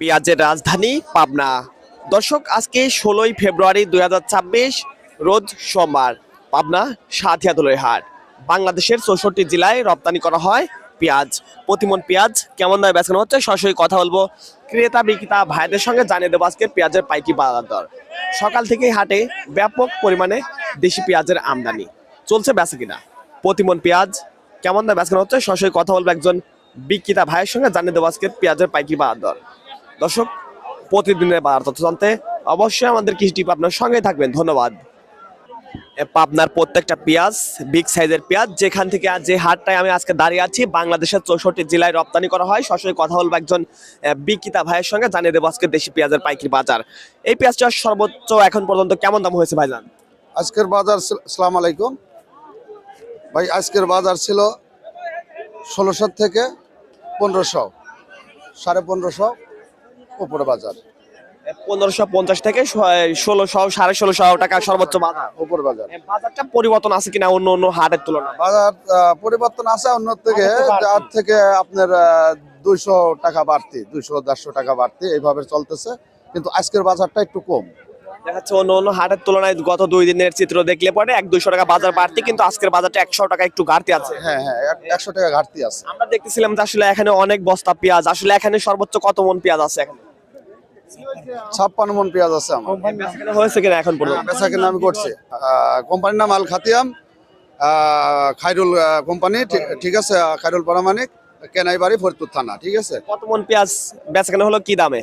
পেঁয়াজের রাজধানী পাবনা। দর্শক, আজকে ষোলোই ফেব্রুয়ারি দুই হাজার ছাব্বিশ, রোজ সোমবার। পাবনা সাথিয়াদুলের হাট বাংলাদেশের চৌষট্টি জেলায় রপ্তানি করা হয় পেঁয়াজ। প্রতিমন পেঁয়াজ কেমন দামে বেচানো হচ্ছে, সরাসরি কথা বলব ক্রেতা, বিক্রেতা, ভাইদের সঙ্গে জানিয়ে দেবো আজকে পেঁয়াজের পাইকি বাজার দর। সকাল থেকেই হাটে ব্যাপক পরিমাণে দেশি পেঁয়াজের আমদানি। চলছে বেচা কিনা? প্রতিমন পেঁয়াজ কেমন দামে বেচানো হচ্ছে, সরাসরি কথা বলব একজন বিক্রেতা ভাইয়ের সঙ্গে জানিয়ে দেবো আজকে পেঁয়াজের পাইকি বাজার দর। দর্শক, প্রতিদিনের বাজার তথ্য জানতে অবশ্যই আমাদের কৃষি আপনার সঙ্গে থাকবেন। ধন্যবাদ। পাবনার প্রত্যেকটা পেঁয়াজ, বিগ সাইজের পেঁয়াজ, যেখান থেকে আজ যে হাটটায় আমি আজকে দাঁড়িয়ে আছি, বাংলাদেশের চৌষট্টি জেলায় রপ্তানি করা হয়। সরাসরি কথা বলব একজন বিক্রেতা ভাইয়ের সঙ্গে, জানিয়ে দেবো আজকে দেশি পেঁয়াজের পাইকারি বাজার। এই পেঁয়াজটা সর্বোচ্চ এখন পর্যন্ত কেমন দাম হয়েছে ভাইজান? আজকের বাজার সালাম আলাইকুম। ভাই, আজকের বাজার ছিল ষোলোশো থেকে পনেরোশো, সাড়ে পনেরোশো। উপরে বাজার? পনেরোশো পঞ্চাশ থেকে ষোলোশো সাড়ে ষোলোশো টাকা সর্বোচ্চ বাজার। উপর বাজার। বাজারটা পরিবর্তন আছে কিনা অন্য অন্য হাটের তুলনায়? বাজার পরিবর্তন আছে অন্য থেকে যার থেকে আপনার দুইশো টাকা বাড়তি দুইশো দেড়শো টাকা বাড়তি এইভাবে চলতেছে। কিন্তু আজকের বাজারটা একটু কম। দেখা যাচ্ছে অন্য অন্য হাটের তুলনায় গত দুই দিনের চিত্র দেখলে পরে এক দুইশো টাকা বাজার বাড়তি কিন্তু আজকের বাজারটা একশো টাকা একটু ঘাটতি আছে। হ্যাঁ হ্যাঁ একশো টাকা ঘাটতি আছে। আমরা দেখতেছিলাম যে আসলে এখানে অনেক বস্তা পেঁয়াজ আসলে এখানে সর্বোচ্চ কত মন পেঁয়াজ আছে এখানে? ছাপ্পান্ন মন পেঁয়াজ আছে আমার। হয়েছে কিনা এখন পর্যন্ত? বেচা কিনা আমি করছি। কোম্পানির নাম আল খাতিয়াম খাইরুল কোম্পানি ঠিক- আছে খাইরুল পারামানিক কেনাইবাড়ি ফরিদপুর থানা ঠিক আছে? কত মন পেঁয়াজ বেচাকেনা হলো কি দামে?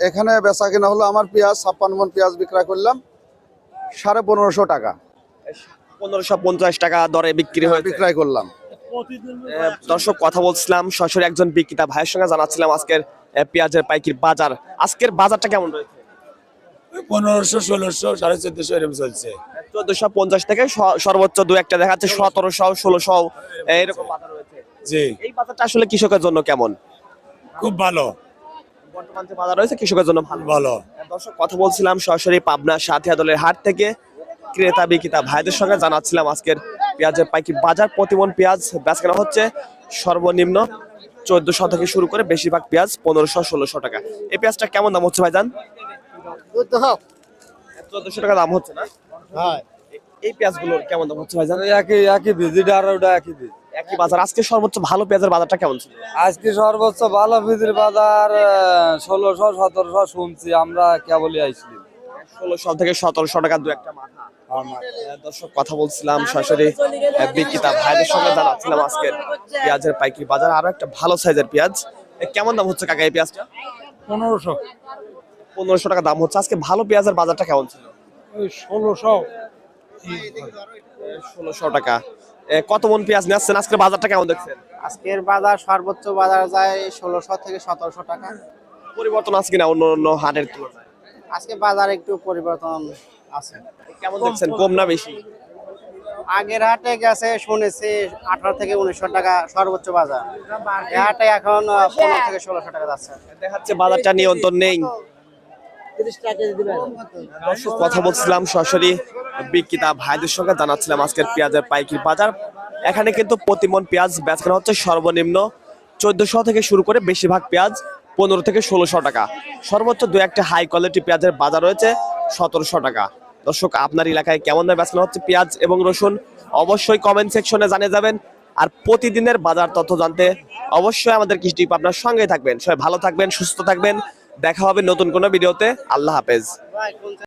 এখানে বেচা কিনা হলো আমার পেঁয়াজ ছাপ্পান্ন মন পেঁয়াজ বিক্রয় করলাম সাড়ে পনেরোশো টাকা। পনেরোশো পঞ্চাশ টাকা দরে বিক্রি হয়েছে। বিক্রয় করলাম। দর্শক কথা বলছিলাম সরাসরি একজন বিক্রেতা ভাইয়ের সঙ্গে জানাচ্ছিলাম আজকের পেঁয়াজের পাইকির বাজার। আজকের বাজারটা কেমন রয়েছে? পনেরোশো ষোলোশো সাড়ে চোদ্দশো এরকম চলছে। চোদ্দশো পঞ্চাশ থেকে সর্বোচ্চ দু একটা সতেরোশো ষোলোশো এরকম বাজার রয়েছে। জি। এই বাজারটা আসলে কৃষকের জন্য কেমন? খুব ভালো। বর্তমান যে বাজার রয়েছে কৃষকের জন্য ভালো। ভালো। দর্শক কথা বলছিলাম সরাসরি পাবনা সাথিয়া দলের হাট থেকে ক্রেতা বিক্রেতা ভাইদের সঙ্গে জানাচ্ছিলাম আজকের পেঁয়াজের পাইকি বাজার প্রতিমন পেঁয়াজ বেচকেনা হচ্ছে সর্বনিম্ন চোদ্দশো থেকে শুরু করে বেশিরভাগ পেঁয়াজ পনেরোশো ষোলোশো টাকা। এই পেঁয়াজটা কেমন দাম হচ্ছে ভাইজান? চোদ্দশো টাকা দাম হচ্ছে না? এ- এই পেঁয়াজগুলোর কেমন দাম হচ্ছে ভাইজান? একই একই ভিজিট আর ওটা একই ভিজিট একই বাজার। আজকে সর্বোচ্চ ভালো পেঁয়াজের বাজারটা কেমন ছিল? আজকে সর্বোচ্চ ভালো ভিজির বাজার ষোলোশো সতেরোশো শুনছি আমরা কেবলই আইসলি ষোলোশো থেকে সতেরোশো টাকা দু একটা মাথা। দর্শক কথা বলছিলাম সরাসরি বিক্রেতা ভাইদের সঙ্গে জানাচ্ছিলাম আজকের পেঁয়াজের পাইকারি বাজার। আরও একটা ভালো সাইজের পেঁয়াজ। কেমন দাম হচ্ছে কাকা এই পেঁয়াজটা? পনেরোশো। পনেরোশো টাকা দাম হচ্ছে। আজকে ভালো পেঁয়াজের বাজারটা কেমন ছিল? ষোলোশো। ষোলোশো টাকা। কত মন পেঁয়াজ নিচ্ছেন আজকের বাজারটা কেমন দেখছেন? আজকের বাজার সর্বোচ্চ বাজার যায় ষোলোশো থেকে সতেরোশো টাকা। পরিবর্তন আছে কিনা অন্য অন্য হাটের তুলনায়? আজকে বাজার একটু পরিবর্তন আছে। কেমন দেখছেন? কম না বেশি? আগের হাটে গেছে শুনেছি আঠারো থেকে উনিশশো টাকা সর্বোচ্চ বাজার। হাটে এখন পনেরো থেকে ষোলোশো টাকা যাচ্ছে। দেখাচ্ছে বাজারটা নিয়ন্ত্রণ নেই। কথা বলছিলাম সরাসরি বিক্রেতা ভাইদের সঙ্গে জানাচ্ছিলাম আজকের পেঁয়াজের পাইকারি বাজার। এখানে কিন্তু প্রতিমন পেঁয়াজ বেচকেনা হচ্ছে সর্বনিম্ন চোদ্দশো থেকে শুরু করে বেশিরভাগ পেঁয়াজ পনেরো থেকে ষোলোশো টাকা। সর্বোচ্চ দু একটা হাই কোয়ালিটি পেঁয়াজের বাজার রয়েছে। সতেরোশো টাকা। দর্শক, আপনার এলাকায় কেমন দামে বেচানো হচ্ছে? পেঁয়াজ এবং রসুন অবশ্যই কমেন্ট সেকশনে জানিয়ে যাবেন। আর প্রতিদিনের বাজার তথ্য জানতে অবশ্যই আমাদের কৃষ্টি আপনার সঙ্গে থাকবেন। সবাই ভালো থাকবেন, সুস্থ থাকবেন। দেখা হবে নতুন কোনো ভিডিওতে। আল্লাহ হাফেজ।